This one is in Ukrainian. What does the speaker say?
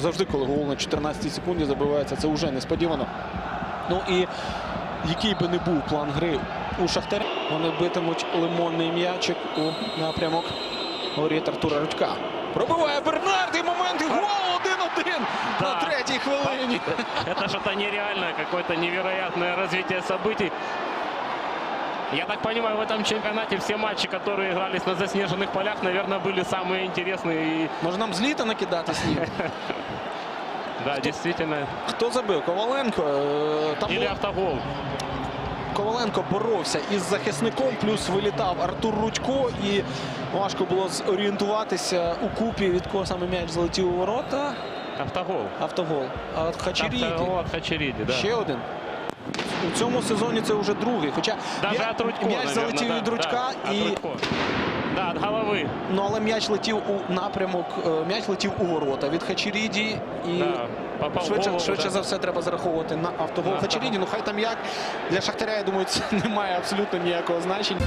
завжди, коли гол на 14 секунді забивається, це вже несподівано. Ну і який би не був план гри у Шахтаря, вони битимуть лимонний м'ячик у напрямок воріт Артура Рудька. Пробиває Бернард і момент і гол 1-1 на третій хвилині. Это что-то нереальное, какое-то невероятное развитие событий. Я так понимаю, в этом чемпионате все матчи, которые игрались на заснеженных полях, наверное, были самые интересные. И, Може нам з літа накидати сніг? да, действительно. Хто забив? Коваленко. Е, Там Или було- автогол. Коваленко боровся із захисником, плюс вилітав Артур Рудько, і важко було зорієнтуватися у купі, від кого саме м'яч залетів у ворота. Автогол. Автогол. А от Хачеріді. Автогол от Хачериди, да. Ще один. У цьому сезоні це вже другий. Хоча м'яч залетів да, від Рудька, да, і. Да, от голови. ну, але м'яч летів у напрямок, е, м'яч летів у ворота від Хачеріді. І Да, швидше, голову, швидше да. за все треба зараховувати на автогол Да, Хачеріді. Ну хай там як. Для Шахтаря, я думаю, це не має абсолютно ніякого значення.